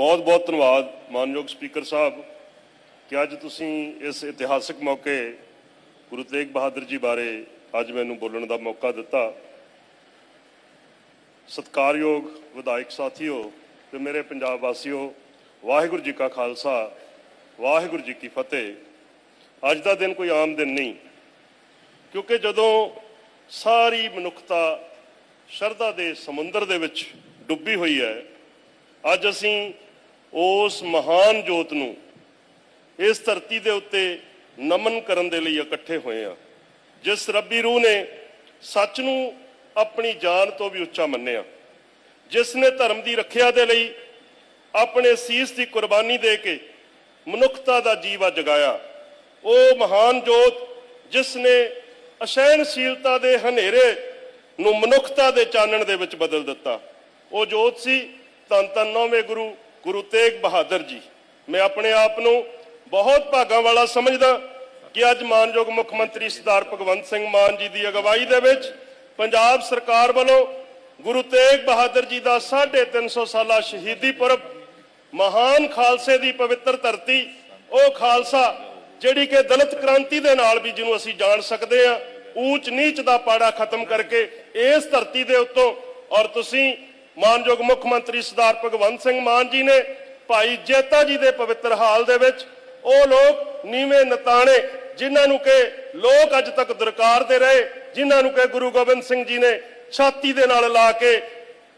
ਬਹੁਤ ਬਹੁਤ ਧੰਨਵਾਦ ਮਾਨਯੋਗ ਸਪੀਕਰ ਸਾਹਿਬ ਕਿ ਅੱਜ ਤੁਸੀਂ ਇਸ ਇਤਿਹਾਸਕ ਮੌਕੇ ਗੁਰੂ ਤੇਗ ਬਹਾਦਰ ਜੀ ਬਾਰੇ ਅੱਜ ਮੈਨੂੰ ਬੋਲਣ ਦਾ ਮੌਕਾ ਦਿੱਤਾ। ਸਤਿਕਾਰਯੋਗ ਵਿਧਾਇਕ ਸਾਥੀਓ ਤੇ ਮੇਰੇ ਪੰਜਾਬ ਵਾਸੀਓ, ਵਾਹਿਗੁਰੂ ਜੀ ਕਾ ਖਾਲਸਾ, ਵਾਹਿਗੁਰੂ ਜੀ ਕੀ ਫਤਿਹ। ਅੱਜ ਦਾ ਦਿਨ ਕੋਈ ਆਮ ਦਿਨ ਨਹੀਂ, ਕਿਉਂਕਿ ਜਦੋਂ ਸਾਰੀ ਮਨੁੱਖਤਾ ਸ਼ਰਧਾ ਦੇ ਸਮੁੰਦਰ ਦੇ ਵਿੱਚ ਡੁੱਬੀ ਹੋਈ ਹੈ, ਅੱਜ ਅਸੀਂ ਉਸ ਮਹਾਨ ਜੋਤ ਨੂੰ ਇਸ ਧਰਤੀ ਦੇ ਉੱਤੇ ਨਮਨ ਕਰਨ ਦੇ ਲਈ ਇਕੱਠੇ ਹੋਏ ਆ। ਜਿਸ ਰੱਬੀ ਰੂਹ ਨੇ ਸੱਚ ਨੂੰ ਆਪਣੀ ਜਾਨ ਤੋਂ ਵੀ ਉੱਚਾ ਮੰਨਿਆ। ਜਿਸ ਨੇ ਧਰਮ ਦੀ ਰੱਖਿਆ ਦੇ ਲਈ ਆਪਣੇ ਸੀਸ ਦੀ ਕੁਰਬਾਨੀ ਦੇ ਕੇ ਮਨੁੱਖਤਾ ਦਾ ਜੀਵਾ ਜਗਾਇਆ। ਉਹ ਮਹਾਨ ਜੋਤ ਜਿਸ ਨੇ ਅਸਹਿਣਸ਼ੀਲਤਾ ਦੇ ਹਨੇਰੇ ਨੂੰ ਮਨੁੱਖਤਾ ਦੇ ਚਾਨਣ ਦੇ ਵਿੱਚ ਬਦਲ ਦਿੱਤਾ। ਉਹ ਜੋਤ ਸੀ ਧੰਨ ਧੰਨ ਨੌਵੇਂ ਗੁਰੂ ਗੁਰੂ ਤੇਗ ਬਹਾਦਰ ਜੀ। ਮੈਂ ਆਪਣੇ ਆਪ ਨੂੰ ਬਹੁਤ ਭਾਗਾਂ ਵਾਲਾ ਸਮਝਦਾ ਕਿ ਅੱਜ ਮਾਨਯੋਗ ਮੁੱਖ ਮੰਤਰੀ ਸਰਦਾਰ ਭਗਵੰਤ ਸਿੰਘ ਮਾਨ ਜੀ ਦੀ ਅਗਵਾਈ ਦੇ ਵਿੱਚ ਪੰਜਾਬ ਸਰਕਾਰ ਵੱਲੋਂ ਗੁਰੂ ਤੇਗ ਬਹਾਦਰ ਜੀ ਦਾ 350 ਸਾਲਾ ਸ਼ਹੀਦੀ ਪੁਰਬ ਮਹਾਨ ਖਾਲਸੇ ਦੀ ਪਵਿੱਤਰ ਧਰਤੀ, ਉਹ ਖਾਲਸਾ ਜਿਹੜੀ ਕਿ ਦਲਿਤ ਕ੍ਰਾਂਤੀ ਦੇ ਨਾਲ ਵੀ ਜਿਹਨੂੰ ਅਸੀਂ ਜਾਣ ਸਕਦੇ ਆ ਊਚ ਨੀਚ ਦਾ ਪਾੜਾ ਖਤਮ ਕਰਕੇ ਇਸ ਧਰਤੀ ਦੇ ਉੱਤੋਂ ਔਰ ਤੁਸੀਂ ਮਾਨਯੋਗ ਮੁੱਖ ਮੰਤਰੀ ਸਰਦਾਰ ਭਗਵੰਤ ਸਿੰਘ ਮਾਨ ਜੀ ਨੇ ਭਾਈ ਜੇਤਾ ਜੀ ਦੇ ਪਵਿੱਤਰ ਹਾਲ ਦੇ ਵਿੱਚ ਉਹ ਲੋਕ ਨੀਵੇਂ ਨਤਾਣੇ, ਜਿਨ੍ਹਾਂ ਨੂੰ ਕਿ ਲੋਕ ਅੱਜ ਤੱਕ ਦਰਕਾਰਦੇ ਰਹੇ, ਜਿਨ੍ਹਾਂ ਨੂੰ ਕਿ ਗੁਰੂ ਗੋਬਿੰਦ ਸਿੰਘ ਜੀ ਨੇ ਛਾਤੀ ਦੇ ਨਾਲ ਲਾ ਕੇ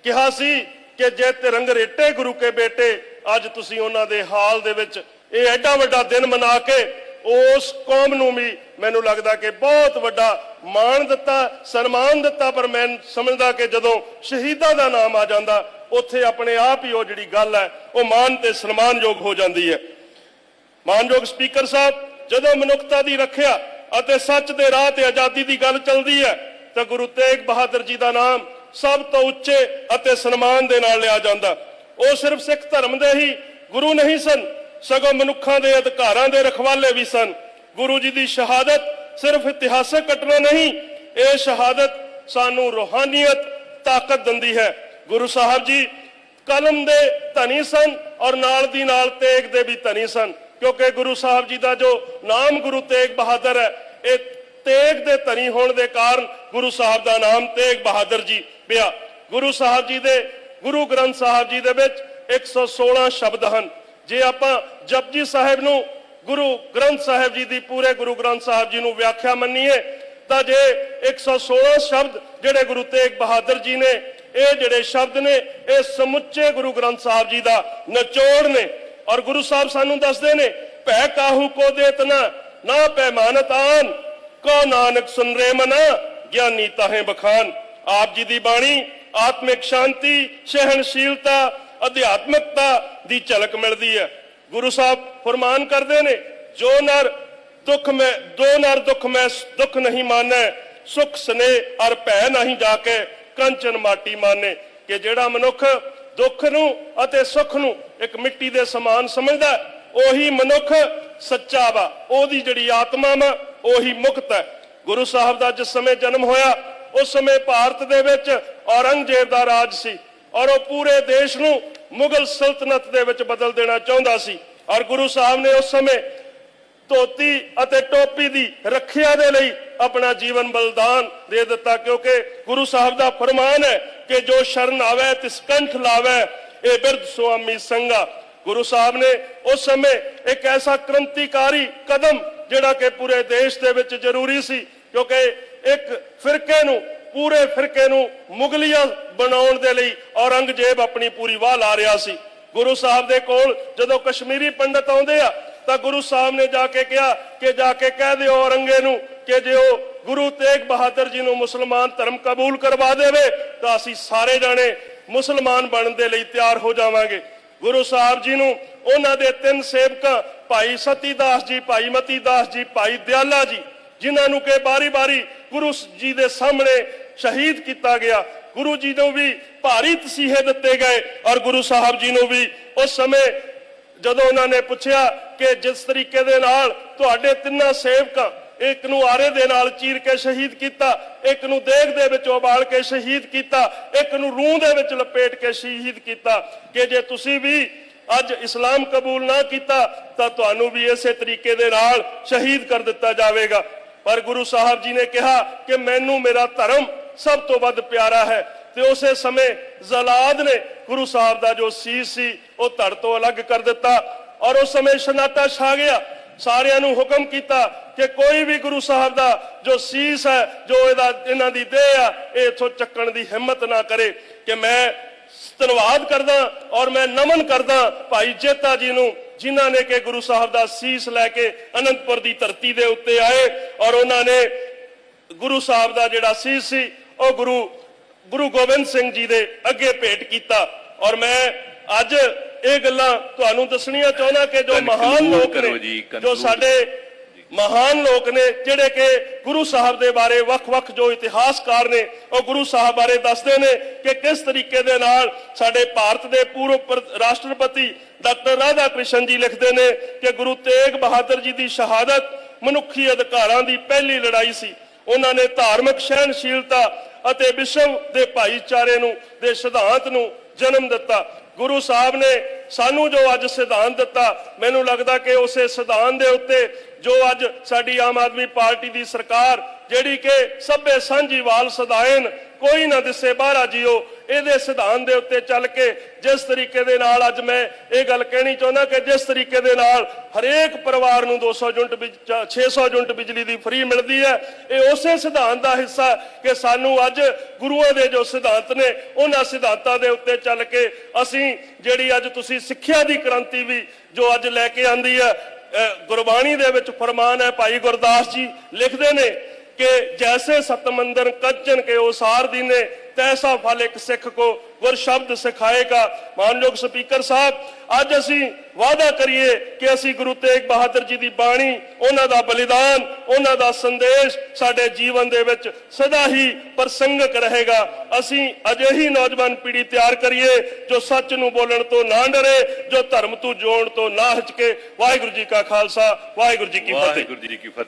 ਕਿਹਾ ਸੀ ਕਿ ਜੇ ਤਿਰੰਗ ਰੇਟੇ ਗੁਰੂ ਕੇ ਬੇਟੇ, ਅੱਜ ਤੁਸੀਂ ਉਹਨਾਂ ਦੇ ਹਾਲ ਦੇ ਵਿੱਚ ਇਹ ਐਡਾ ਵੱਡਾ ਦਿਨ ਮਨਾ ਕੇ ਉਸ ਕੌਮ ਨੂੰ ਵੀ ਮੈਨੂੰ ਲੱਗਦਾ ਕਿ ਬਹੁਤ ਵੱਡਾ ਮਾਣ ਦਿੱਤਾ, ਸਨਮਾਨ ਦਿੱਤਾ, ਪਰ ਮੈਂ ਸਮਝਦਾ ਕਿ ਜਦੋਂ ਸ਼ਹੀਦਾਂ ਦਾ ਨਾਮ ਆ ਜਾਂਦਾ, ਉੱਥੇ ਆਪਣੇ ਆਪ ਹੀ ਉਹ ਜਿਹੜੀ ਗੱਲ ਹੈ, ਉਹ ਮਾਣ ਤੇ ਸਨਮਾਨਯੋਗ ਹੋ ਜਾਂਦੀ ਹੈ। ਮਾਨਯੋਗ ਸਪੀਕਰ ਸਾਹਿਬ, ਜਦੋਂ ਮਨੁੱਖਤਾ ਦੀ ਰੱਖਿਆ ਅਤੇ ਸੱਚ ਦੇ ਰਾਹ ਤੇ ਆਜ਼ਾਦੀ ਦੀ ਗੱਲ ਚੱਲਦੀ ਹੈ, ਤਾਂ ਗੁਰੂ ਤੇਗ ਬਹਾਦਰ ਜੀ ਦਾ ਨਾਮ ਸਭ ਤੋਂ ਉੱਚੇ ਅਤੇ ਸਨਮਾਨ ਦੇ ਨਾਲ ਲਿਆ ਜਾਂਦਾ। ਉਹ ਸਿਰਫ ਸਿੱਖ ਧਰਮ ਦੇ ਹੀ ਗੁਰੂ ਨਹੀਂ ਸਨ, ਸਗੋਂ ਮਨੁੱਖਾਂ ਦੇ ਅਧਿਕਾਰਾਂ ਦੇ ਰਖਵਾਲੇ ਵੀ ਸਨ। ਗੁਰੂ ਜੀ ਦੀ ਸ਼ਹਾਦਤ ਸਿਰਫ ਇਤਿਹਾਸਕ ਘਟਨਾ ਨਹੀਂ, ਇਹ ਸ਼ਹਾਦਤ ਸਾਨੂੰ ਰੋਹਾਨੀਅਤ, ਤਾਕਤ ਦਿੰਦੀ ਹੈ। ਗੁਰੂ ਸਾਹਿਬ ਜੀ ਕਲਮ ਦੇ ਧਨੀ ਸਨ ਔਰ ਨਾਲ ਦੀ ਨਾਲ ਤੇਗ ਦੇ ਵੀ ਧਨੀ ਸਨ। ਕਿਉਂਕਿ ਗੁਰੂ ਸਾਹਿਬ ਜੀ ਦਾ ਜੋ ਨਾਮ ਗੁਰੂ ਤੇਗ ਬਹਾਦਰ ਹੈ, ਇਹ ਤੇਗ ਦੇ ਧਨੀ ਹੋਣ ਦੇ ਕਾਰਨ ਗੁਰੂ ਸਾਹਿਬ ਦਾ ਨਾਮ ਤੇਗ ਬਹਾਦਰ ਜੀ ਪਿਆ। ਗੁਰੂ ਸਾਹਿਬ ਜੀ ਦੇ, ਗੁਰੂ ਗ੍ਰੰਥ ਸਾਹਿਬ ਜੀ ਦੇ ਵਿੱਚ 116 ਸ਼ਬਦ ਹਨ। ਜੇ ਆਪਾਂ ਜਪਜੀ ਸਾਹਿਬ ਨੂੰ ਗੁਰੂ ਗ੍ਰੰਥ ਸਾਹਿਬ ਜੀ ਦੀ ਪੂਰੇ ਗੁਰੂ ਗ੍ਰੰਥ ਸਾਹਿਬ ਜੀ ਨੂੰ ਵਿਆਖਿਆ ਮੰਨੀਏ, ਤਾਂ ਜੇ 116 ਸ਼ਬਦ ਜਿਹੜੇ ਗੁਰੂ ਤੇਗ ਬਹਾਦਰ ਜੀ ਨੇ, ਇਹ ਜਿਹੜੇ ਸ਼ਬਦ ਨੇ, ਇਹ ਸਮੁੱਚੇ ਗੁਰੂ ਗ੍ਰੰਥ ਸਾਹਿਬ ਜੀ ਦਾ ਨਿਚੋੜ ਨੇ। ਔਰ ਗੁਰੂ ਸਾਹਿਬ ਸਾਨੂੰ ਦੱਸਦੇ ਨੇ, ਭੈ ਕਾਹੂ ਕੋ ਦੇਤ ਨਾ ਨਾ ਕੋ ਨਾਨਕ ਸੁਨ ਰੇ ਮਨਾ, ਗਿਆਨੀ ਤਾਹੇ ਬਖਾਨ। ਆਪ ਜੀ ਦੀ ਬਾਣੀ, ਆਤਮਿਕ ਸ਼ਾਂਤੀ, ਸਹਿਣਸ਼ੀਲਤਾ, ਅਧਿਆਤਮਿਕਤਾ ਦੀ ਝਲਕ ਮਿਲਦੀ ਹੈ। ਗੁਰੂ ਸਾਹਿਬ ਫਰਮਾਨ ਕਰਦੇ ਨੇ, ਜੋ ਨਰ ਦੁੱਖ ਮੈਂ, ਦੋ ਨਰ ਦੁੱਖ ਮੈਂ, ਦੁੱਖ ਨਹੀਂ ਮਾਨੈ, ਸੁਖ ਸਨੇ ਅਰ ਭੈ ਨਹੀਂ ਜਾ ਕੇ ਕੰਚਨ ਮਾਟੀ ਮਾਨੇ, ਕਿ ਜਿਹੜਾ ਮਨੁੱਖ ਦੁੱਖ ਨੂੰ ਅਤੇ ਸੁੱਖ ਨੂੰ ਇੱਕ ਮਿੱਟੀ ਦੇ ਸਮਾਨ ਸਮਝਦਾ ਉਹੀ ਮਨੁੱਖ ਸੱਚਾ ਵਾ, ਉਹਦੀ ਜਿਹੜੀ ਆਤਮਾ ਵਾ, ਉਹੀ ਮੁਕਤ ਹੈ। ਗੁਰੂ ਸਾਹਿਬ ਦਾ ਜਿਸ ਸਮੇਂ ਜਨਮ ਹੋਇਆ, ਉਸ ਸਮੇਂ ਭਾਰਤ ਦੇ ਵਿੱਚ ਔਰੰਗਜ਼ੇਬ ਦਾ ਰਾਜ ਸੀ, ਔਰ ਉਹ ਪੂਰੇ ਦੇਸ਼ ਨੂੰ ਮੁਗਲ ਸਲਤਨਤ ਦੇ ਵਿੱਚ ਬਦਲ ਦੇਣਾ ਚਾਹੁੰਦਾ ਸੀ। ਔਰ ਗੁਰੂ ਸਾਹਿਬ ਨੇ ਉਸ ਸਮੇਂ ਧੋਤੀ ਅਤੇ ਟੋਪੀ ਦੀ ਰੱਖਿਆ ਦੇ ਲਈ ਆਪਣਾ ਜੀਵਨ ਬਲਿਦਾਨ ਦੇ ਦਿੱਤਾ, ਕਿਉਂਕਿ ਗੁਰੂ ਸਾਹਿਬ ਦਾ ਫਰਮਾਨ ਹੈ ਕਿ ਜੋ ਸ਼ਰਨ ਆਵੇ ਤਿਸ ਕੰਠ ਲਾਵੇ, ਇਹ ਬਿਰਧ ਸੁਆਮੀ ਸੰਗਾ ਗੁਰੂ ਸਾਹਿਬ ਨੇ ਉਸ ਸਮੇਂ ਇੱਕ ਐਸਾ ਕ੍ਰਾਂਤੀਕਾਰੀ ਕਦਮ ਜਿਹੜਾ ਕਿ ਪੂਰੇ ਦੇਸ਼ ਦੇ ਵਿੱਚ ਜ਼ਰੂਰੀ ਸੀ, ਕਿਉਂਕਿ ਇੱਕ ਫਿਰਕੇ ਨੂੰ ਪੂਰੇ ਫਿਰਕੇ ਨੂੰ ਮੁਗਲੀਆ ਬਣਾਉਣ ਦੇ ਲਈ ਔਰੰਗਜ਼ੇਬ ਆਪਣੀ ਪੂਰੀ ਵਾਹ ਲਾ ਰਿਹਾ ਸੀ। ਗੁਰੂ ਸਾਹਿਬ ਦੇ ਕੋਲ ਜਦੋਂ ਕਸ਼ਮੀਰੀ ਪੰਡਤ ਆਉਂਦੇ ਆ, ਤਾਂ ਗੁਰੂ ਸਾਹਿਬ ਨੇ ਜਾ ਕੇ ਕਿਹਾ ਕਿ ਜਾ ਕੇ ਕਹਿ ਦਿਓ ਔਰੰਗੇ ਨੂੰ ਕਿ ਜੇ ਉਹ ਗੁਰੂ ਤੇਗ ਬਹਾਦਰ ਜੀ ਨੂੰ ਮੁਸਲਮਾਨ ਧਰਮ ਕਬੂਲ ਕਰਵਾ ਦੇਵੇ, ਤਾਂ ਅਸੀਂ ਸਾਰੇ ਜਾਣੇ ਮੁਸਲਮਾਨ ਬਣਨ ਦੇ ਲਈ ਤਿਆਰ ਹੋ ਜਾਵਾਂਗੇ। ਗੁਰੂ ਸਾਹਿਬ ਜੀ ਨੂੰ ਉਹਨਾਂ ਦੇ ਤਿੰਨ ਸੇਵਕਾਂ, ਭਾਈ ਸਤੀ ਦਾਸ ਜੀ, ਭਾਈ ਮਤੀ ਦਾਸ ਜੀ, ਭਾਈ ਦਿਆਲਾ ਜੀ, ਜਿਨ੍ਹਾਂ ਨੂੰ ਕਿ ਬਾਰੀ-ਬਾਰੀ ਗੁਰੂ ਜੀ ਦੇ ਸਾਹਮਣੇ ਸ਼ਹੀਦ ਕੀਤਾ ਗਿਆ। ਗੁਰੂ ਜੀ ਨੂੰ ਵੀ ਭਾਰੀ ਤਸੀਹੇ ਦਿੱਤੇ ਗਏ ਔਰ ਗੁਰੂ ਸਾਹਿਬ ਜੀ ਨੂੰ ਵੀ। ਉਸ ਸਮੇਂ ਜਦੋਂ ਉਹਨਾਂ ਨੇ ਪੁੱਛਿਆ ਕਿ ਜਿਸ ਤਰੀਕੇ ਦੇ ਨਾਲ ਤੁਹਾਡੇ ਤਿੰਨਾਂ ਸੇਵਕਾਂ ਇੱਕ ਨੂੰ ਆਰੇ ਦੇ ਨਾਲ ਚੀਰ ਕੇ ਸ਼ਹੀਦ ਕੀਤਾ, ਇੱਕ ਨੂੰ ਦੇਗ ਦੇ ਵਿੱਚ ਉਬਾਲ ਕੇ ਸ਼ਹੀਦ ਕੀਤਾ, ਇੱਕ ਨੂੰ ਰੂਹ ਦੇ ਵਿੱਚ ਲਪੇਟ ਕੇ ਸ਼ਹੀਦ ਕੀਤਾ ਕਿ ਜੇ ਤੁਸੀਂ ਵੀ ਅੱਜ ਇਸਲਾਮ ਕਬੂਲ ਨਾ ਕੀਤਾ, ਤਾਂ ਤੁਹਾਨੂੰ ਵੀ ਇਸੇ ਤਰੀਕੇ ਦੇ ਨਾਲ ਸ਼ਹੀਦ ਕਰ ਦਿੱਤਾ ਜਾਵੇਗਾ। ਪਰ ਗੁਰੂ ਸਾਹਿਬ ਜੀ ਨੇ ਕਿਹਾ ਕਿ ਮੈਨੂੰ ਮੇਰਾ ਧਰਮ ਸਭ ਤੋਂ ਵੱਧ ਪਿਆਰਾ ਹੈ। ਤੇ ਉਸੇ ਸਮੇਂ ਜ਼ਲਾਦ ਨੇ ਗੁਰੂ ਸਾਹਿਬ ਦਾ ਜੋ ਸੀਸ ਸੀ, ਉਹ ਧੜ ਤੋਂ ਅਲੱਗ ਕਰ ਦਿੱਤਾ ਔਰ ਉਸ ਸਮੇਂ ਸ਼ਨਾਟਾ ਛਾ ਗਿਆ। ਸਾਰਿਆਂ ਨੂੰ ਹੁਕਮ ਕੀਤਾ ਕਿ ਕੋਈ ਵੀ ਗੁਰੂ ਸਾਹਿਬ ਦਾ ਜੋ ਸੀਸ ਹੈ, ਜੋ ਇਹਦਾ, ਇਹਨਾਂ ਦੀ ਦੇਹ ਆ, ਇਹ ਇਥੋਂ ਚੱਕਣ ਦੀ ਹਿੰਮਤ ਨਾ ਕਰੇ ਕਿ ਮੈਂ ਧੰਨਵਾਦ ਕਰਦਾ ਔਰ ਮੈਂ ਨਮਨ ਕਰਦਾ ਭਾਈ ਜੇਤਾ ਜੀ ਨੂੰ, ਜਿਨ੍ਹਾਂ ਨੇ ਕਿ ਗੁਰੂ ਸਾਹਿਬ ਦਾ ਸੀਸ ਲੈ ਕੇ ਅਨੰਦਪੁਰ ਦੀ ਧਰਤੀ ਦੇ ਉੱਤੇ ਆਏ ਔਰ ਉਹਨਾਂ ਨੇ ਗੁਰੂ ਸਾਹਿਬ ਦਾ ਜਿਹੜਾ ਸੀਸ ਸੀ ਉਹ ਗੁਰੂ ਗੁਰੂ ਗੋਬਿੰਦ ਸਿੰਘ ਜੀ ਦੇ ਅੱਗੇ ਭੇਟ ਕੀਤਾ ਔਰ ਮੈਂ ਅੱਜ ਇਹ ਗੱਲਾਂ ਤੁਹਾਨੂੰ ਦੱਸਣੀਆਂ ਚਾਹੁੰਦਾ ਕਿ ਜੋ ਮਹਾਨ ਲੋਕ ਨੇ ਜੀ। ਸਾਡੇ ਮਹਾਨ ਲੋਕ ਨੇ ਜਿਹੜੇ ਕਿ ਗੁਰੂ ਸਾਹਿਬ ਦੇ ਬਾਰੇ ਵੱਖ-ਵੱਖ ਜੋ ਇਤਿਹਾਸਕਾਰ ਨੇ ਉਹ ਗੁਰੂ ਸਾਹਿਬ ਬਾਰੇ ਦੱਸਦੇ ਨੇ ਕਿ ਕਿਸ ਤਰੀਕੇ ਦੇ ਨਾਲ ਸਾਡੇ ਭਾਰਤ ਦੇ ਪੂਰਵ ਪ੍ਰ- ਰਾਸ਼ਟਰਪਤੀ ਡਾਕਟਰ ਰਾਧਾ ਕ੍ਰਿਸ਼ਨ ਜੀ ਲਿਖਦੇ ਨੇ ਕਿ ਗੁਰੂ ਤੇਗ ਬਹਾਦਰ ਜੀ ਦੀ ਸ਼ਹਾਦਤ ਮਨੁੱਖੀ ਅਧਿਕਾਰਾਂ ਦੀ ਪਹਿਲੀ ਲੜਾਈ ਸੀ ਉਹਨਾਂ ਨੇ ਧਾਰਮਿਕ ਸਹਿਣਸ਼ੀਲਤਾ ਅਤੇ ਵਿਸ਼ਵ ਦੇ ਭਾਈਚਾਰੇ ਨੂੰ, ਦੇ ਸਿਧਾਂਤ ਨੂੰ ਜਨਮ ਦਿੱਤਾ। ਗੁਰੂ ਸਾਹਿਬ ਨੇ ਸਾਨੂੰ ਜੋ ਅੱਜ ਸਿਧਾਂਤ ਦਿੱਤਾ, ਮੈਨੂੰ ਲੱਗਦਾ ਕਿ ਉਸੇ ਸਿਧਾਂਤ ਦੇ ਉੱਤੇ ਜੋ ਅੱਜ ਸਾਡੀ ਆਮ ਆਦਮੀ ਪਾਰਟੀ ਦੀ ਸਰਕਾਰ ਜਿਹੜੀ ਕਿ ਸਭੇ ਸਾਂਝੀਵਾਲ ਸਦਾਇਨ ਕੋਈ ਨਾ ਦਿਸੇ ਬਾਹਰਾ ਜੀਓ, ਇਹਦੇ ਸਿਧਾਂਤ ਦੇ ਉੱਤੇ ਚੱਲ ਕੇ ਜਿਸ ਤਰੀਕੇ ਦੇ ਨਾਲ ਅੱਜ ਮੈਂ ਇਹ ਗੱਲ ਕਹਿਣੀ ਚਾਹੁੰਦਾ ਕਿ ਜਿਸ ਤਰੀਕੇ ਦੇ ਨਾਲ ਹਰੇਕ ਪਰਿਵਾਰ ਨੂੰ 200 ਯੂਨਿਟ ਬਿਜ- ਜਾਂ 600 ਯੂਨਿਟ ਬਿਜਲੀ ਦੀ ਫ੍ਰੀ ਮਿਲਦੀ ਹੈ, ਇਹ ਉਸੇ ਸਿਧਾਂਤ ਦਾ ਹਿੱਸਾ ਕਿ ਸਾਨੂੰ ਅੱਜ ਗੁਰੂਆਂ ਦੇ ਜੋ ਸਿਧਾਂਤ ਨੇ, ਉਹਨਾਂ ਸਿਧਾਂਤਾਂ ਦੇ ਉੱਤੇ ਚੱਲ ਕੇ ਅਸੀਂ ਜਿਹੜੀ ਅੱਜ ਤੁਸੀਂ ਸਿੱਖਿਆ ਦੀ ਕ੍ਰਾਂਤੀ ਵੀ ਜੋ ਅੱਜ ਲੈ ਕੇ ਆਂਦੀ ਹੈ ਗੁਰਬਾਣੀ ਦੇ ਵਿੱਚ ਫਰਮਾਨ ਹੈ, ਭਾਈ ਗੁਰਦਾਸ ਜੀ ਲਿਖਦੇ ਨੇ ਕਿ ਜੈਸੇ ਸਤਮੰਦਰ ਕੱਚਨ ਕੇ ਉਸਾਰ ਦੀਨੇ, ਤੈਸਾ ਫਲ ਇੱਕ ਸਿੱਖ ਕੋ ਗੁਰ ਸ਼ਬਦ ਸਿਖਾਏਗਾ। ਮਾਨਯੋਗ ਸਪੀਕਰ ਸਾਹਿਬ, ਅੱਜ ਅਸੀਂ ਵਾਅਦਾ ਕਰੀਏ ਕਿ ਅਸੀਂ ਗੁਰੂ ਤੇਗ ਬਹਾਦਰ ਜੀ ਦੀ ਬਾਣੀ, ਉਹਨਾਂ ਦਾ ਬਲੀਦਾਨ, ਉਹਨਾਂ ਦਾ ਸੰਦੇਸ਼ ਸਾਡੇ ਜੀਵਨ ਦੇ ਵਿੱਚ ਸਦਾ ਹੀ ਪ੍ਰਸੰਗਕ ਰਹੇਗਾ। ਅਸੀਂ ਅਜਿਹੀ ਨੌਜਵਾਨ ਪੀੜ੍ਹੀ ਤਿਆਰ ਕਰੀਏ ਜੋ ਸੱਚ ਨੂੰ ਬੋਲਣ ਤੋਂ ਨਾ ਡਰੇ, ਜੋ ਧਰਮ ਤੋਂ ਜੋੜਨ ਤੋਂ ਨਾ ਹਚਕੇ ਵਾਹਿਗੁਰੂ ਜੀ ਕਾ ਖਾਲਸਾ, ਵਾਹਿਗੁਰੂ ਜੀ ਕੀ ਫਤਿਹ। ਵਾਹਿਗੁਰੂ ਜੀ ਕੀ ਫਤਿਹ।